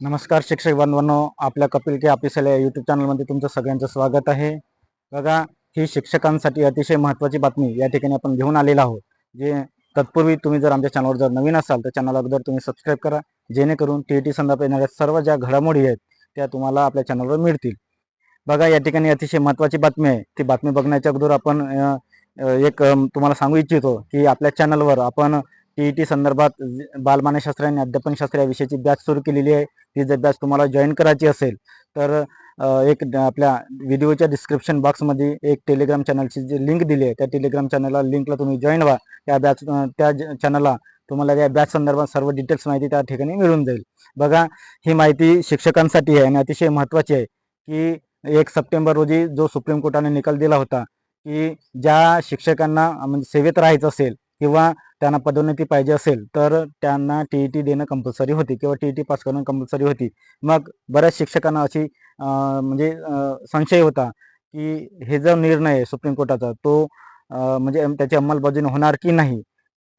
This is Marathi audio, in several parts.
नमस्कार शिक्षक बांधवांनो आपल्या कपिल के ऑफिशियल या यूट्यूब चॅनलमध्ये तुमचं सगळ्यांचं स्वागत आहे. बघा ही शिक्षकांसाठी अतिशय महत्त्वाची बातमी या ठिकाणी आपण घेऊन आलेलो आहोत. जे तत्पूर्वी तुम्ही जर आमच्या चॅनलवर जर नवीन असाल तर चॅनल अगोदर तुम्ही सबस्क्राईब करा जेणेकरून टी ई टी संदर्भात येणाऱ्या सर्व ज्या घडामोडी आहेत त्या तुम्हाला आपल्या चॅनलवर मिळतील. बघा या ठिकाणी अतिशय महत्त्वाची बातमी आहे. ती बातमी बघण्याच्या अगोदर आपण एक तुम्हाला सांगू इच्छितो की आपल्या चॅनलवर आपण टी ई टी संदर्भात बालमानसशास्त्र आणि अध्यापनशास्त्र या विषयाची बॅच सुरू केलेली आहे. ती जर बॅच तुम्हाला जॉईन करायची असेल तर एक आपल्या व्हिडिओच्या डिस्क्रिप्शन बॉक्समध्ये एक टेलिग्राम चॅनलची जी लिंक दिली आहे त्या टेलिग्राम चॅनलला लिंकला तुम्ही जॉईन व्हा. त्या बॅच त्या चॅनलला तुम्हाला त्या बॅच संदर्भात सर्व डिटेल्स माहिती त्या ठिकाणी मिळून जाईल. बघा ही माहिती शिक्षकांसाठी आहे आणि अतिशय महत्त्वाची आहे की एक सप्टेंबर रोजी जो सुप्रीम कोर्टाने निकाल दिला होता की ज्या शिक्षकांना म्हणजे सेवेत राहायचं असेल किंवा त्यांना पदोन्नती पाहिजे असेल तर त्यांना टी ई टी देणं कंपल्सरी होती किंवा टी ई टी पास करणं कंपल्सरी होती. मग बऱ्याच शिक्षकांना अशी म्हणजे संशय होता की हे जो निर्णय आहे सुप्रीम कोर्टाचा तो म्हणजे त्याची अंमलबजावणी होणार की नाही?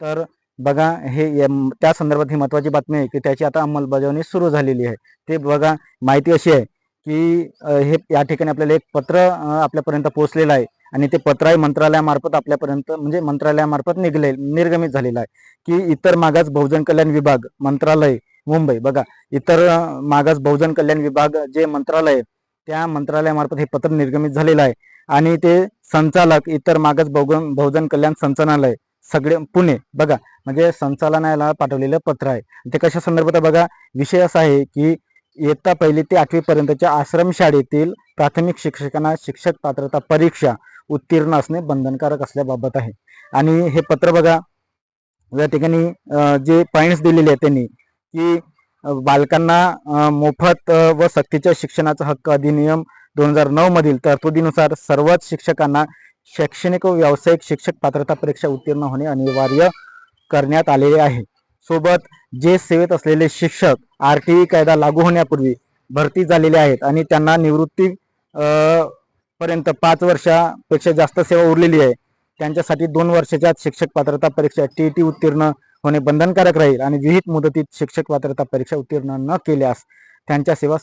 तर बघा हे यम- त्या संदर्भात ही महत्त्वाची बातमी आहे की त्याची आता अंमलबजावणी सुरू झालेली आहे. ते बघा माहिती अशी आहे की हे या ठिकाणी आपल्याला एक पत्र आपल्यापर्यंत पोहोचलेलं आहे. आणि ते पत्र आहे मंत्रालयामार्फत आपल्यापर्यंत म्हणजे मंत्रालयामार्फत निघले निर्गमित झालेलं आहे. की इतर मागास बहुजन कल्याण विभाग मंत्रालय मुंबई बघा. इतर मागास बहुजन कल्याण विभाग जे मंत्रालय त्या मंत्रालयामार्फत हे पत्र निर्गमित झालेलं आहे. आणि ते संचालक इतर मागास बहुजन बहुजन कल्याण संचालनालय सगळे पुणे बघा. म्हणजे संचालनालयाला पाठवलेलं पत्र आहे. ते कशा संदर्भात बघा? विषय असा आहे की इयत्ता पहिली ते आठवीपर्यंतच्या आश्रमशाळेतील प्राथमिक शिक्षकांना शिक्षक पात्रता परीक्षा उत्तीर्ण असणे बंधनकारक असल्याबाबत आहे. आणि हे पत्र बघा या ठिकाणी जे पॉईंट्स दिलेले आहेत त्यांनी की बालकांना मोफत व सक्तीच्या शिक्षणाचा हक्क अधिनियम दोन हजार नऊ मधील तरतुदीनुसार सर्वच शिक्षकांना शैक्षणिक व व्यावसायिक शिक्षक पात्रता परीक्षा उत्तीर्ण होणे अनिवार्य करण्यात आलेले आहे. सोबत जे सेवेत असलेले शिक्षक आर टी कायदा लागू होण्यापूर्वी भरती झालेले आहेत आणि त्यांना निवृत्ती पर्यंत पाच वर्षापेक्षा जास्त सेवा उरलेली आहे. त्यांच्यासाठी दोन वर्षाच्या शिक्षक पात्रता परीक्षा टी टी उत्तीर्ण होणे बंधनकारक राहील आणि विहित मुदतीत शिक्षक पात्रता परीक्षा उत्तीर्ण न केल्यास त्यांच्या सेवा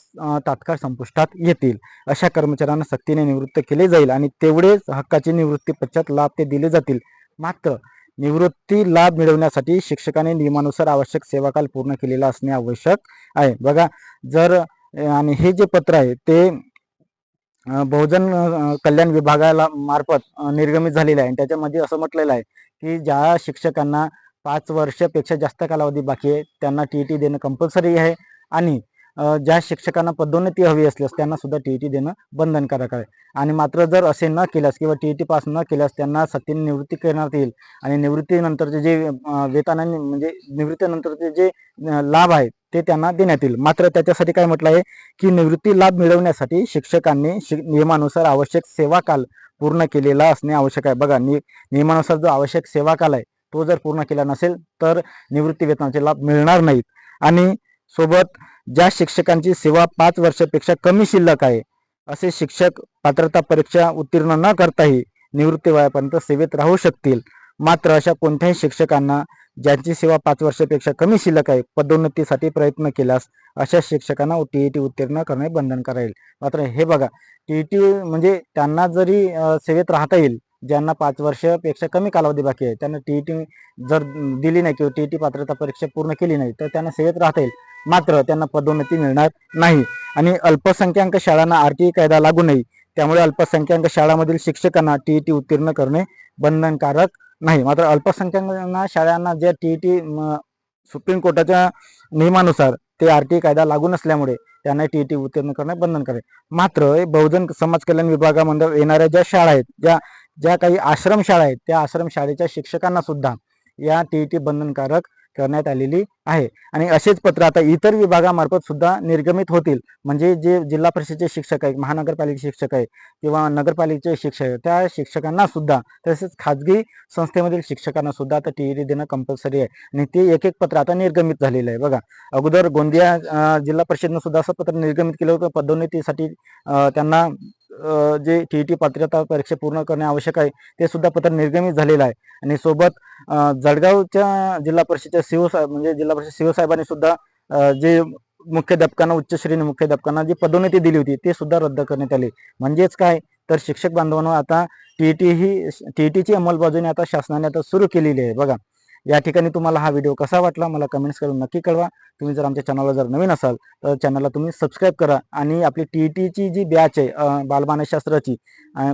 तात्काळ संपुष्टात येतील. अशा कर्मचाऱ्यांना सक्तीने निवृत्त केले जाईल आणि तेवढेच हक्काची निवृत्ती पश्चात लाभ ते दिले जातील. मात्र निवृत्ती लाभ मिळवण्यासाठी शिक्षकाने नियमानुसार आवश्यक सेवाकाल पूर्ण केलेला असणे आवश्यक आहे. बघा जर आणि हे जे पत्र आहे ते बहुजन कल्याण विभागाला मार्फत निर्गमित झालेलं आहे. आणि त्याच्यामध्ये असं म्हटलेलं आहे की ज्या शिक्षकांना पाच वर्षापेक्षा जास्त कालावधी बाकी आहे त्यांना टी ई टी देणं कंपल्सरी आहे. आणि ज्या शिक्षकांना पदोन्नती हवी असल्यास त्यांना सुद्धा टी ई टी देणं बंधनकारक आहे. आणि मात्र जर असे न केल्यास किंवा टी ई टी पास न केल्यास त्यांना सक्तीने निवृत्ती करण्यात येईल आणि निवृत्तीनंतरचे जे वेतनाने म्हणजे निवृत्तीनंतरचे जे लाभ आहेत ते त्यांना देण्यात येईल. मात्र त्याच्यासाठी काय म्हटलं आहे की निवृत्ती लाभ मिळवण्यासाठी शिक्षकांनी शि नियमानुसार आवश्यक सेवा काल पूर्ण केलेला असणे आवश्यक आहे. बघा नि नियमानुसार जो आवश्यक सेवा काल आहे तो जर पूर्ण केला नसेल तर निवृत्ती वेतनाचे लाभ मिळणार नाहीत. आणि सोबत ज्या शिक्षकांची सेवा पाच वर्षापेक्षा कमी शिल्लक आहे असे शिक्षक पात्रता परीक्षा उत्तीर्ण न करताही निवृत्ती वयापर्यंत सेवेत राहू शकतील. मात्र अशा कोणत्याही शिक्षकांना ज्यांची सेवा पाच वर्षापेक्षा कमी शिल्लक आहे पदोन्नतीसाठी प्रयत्न केल्यास अशा शिक्षकांना टी टी उत्तीर्ण करणे बंधन करायला मात्र हे बघा टी टी म्हणजे त्यांना जरी सेवेत राहता येईल ज्यांना पाच वर्षापेक्षा कमी कालावधी बाकी आहे त्यांना टी ई टी जर दिली नाही किंवा टी ई टी पात्रता परीक्षा पूर्ण केली नाही तर त्यांना सेवेत राहता येईल. मात्र त्यांना पदोन्नती मिळणार नाही. आणि अल्पसंख्याक शाळांना आर टी ई कायदा लागू नाही त्यामुळे अल्पसंख्याक शाळांमधील शिक्षकांना टी ई टी उत्तीर्ण करणे बंधनकारक नाही. मात्र अल्पसंख्याकांना शाळांना ज्या टी ई टी सुप्रीम कोर्टाच्या नियमानुसार ते आर टी कायदा लागू नसल्यामुळे त्यांना टी ई टी उत्तीर्ण करणे बंधनकारक मात्र बहुजन समाज कल्याण विभागामध्ये येणाऱ्या ज्या शाळा आहेत ज्या ज्या काही आश्रमशाळा आहेत त्या आश्रम शाळेच्या शिक्षकांना सुद्धा या टी ई टी बंधनकारक करण्यात आलेली आहे. आणि असेच पत्र आता इतर विभागामार्फत सुद्धा निर्गमित होतील. म्हणजे जे जिल्हा परिषदेचे शिक्षक आहेत महानगरपालिकेचे शिक्षक आहे किंवा नगरपालिकेचे शिक्षक आहे त्या शिक्षकांना सुद्धा तसेच खाजगी संस्थेमधील शिक्षकांना सुद्धा आता टी ई टी देणं कंपल्सरी आहे. आणि ते एक एक पत्र आता निर्गमित झालेलं आहे. बघा अगोदर गोंदिया जिल्हा परिषदनं सुद्धा असं पत्र निर्गमित केलं होतं. पदोन्नतीसाठी त्यांना जे टी ई टी पात्रता परीक्षा पूर्ण करणे आवश्यक आहे ते सुद्धा पत्र निर्गमित झालेलं आहे. आणि सोबत जळगावच्या जिल्हा परिषदच्या सीओ साहेब म्हणजे जिल्हा परिषद सीओ साहेबांनी सुद्धा जे मुख्याध्यापकांना उच्च श्रेणी मुख्याध्यापकांना जी पदोन्नती दिली होती ते सुद्धा रद्द करण्यात आली. म्हणजेच काय? तर शिक्षक बांधवांना आता टी टी ही टी टीची अंमलबजावणी आता शासनाने आता सुरू केलेली आहे. बघा या ठिकाणी तुम्हाला हा व्हिडिओ कसा वाटला मला कमेंट्स करून नक्की कळवा. तुम्ही जर आमच्या चॅनलला जर नवीन असाल तर चॅनलला तुम्ही सबस्क्राईब करा. आणि आपली टी टीची जी बॅच आहे बालमानसशास्त्राची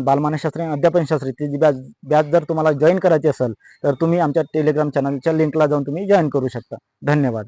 बालमानसशास्त्र आणि अध्यापनशास्त्र जी बॅच बॅच जर तुम्हाला जॉईन करायची असेल तर तुम्ही आमच्या टेलिग्राम चॅनलच्या लिंकला जाऊन तुम्ही जॉईन करू शकता. धन्यवाद.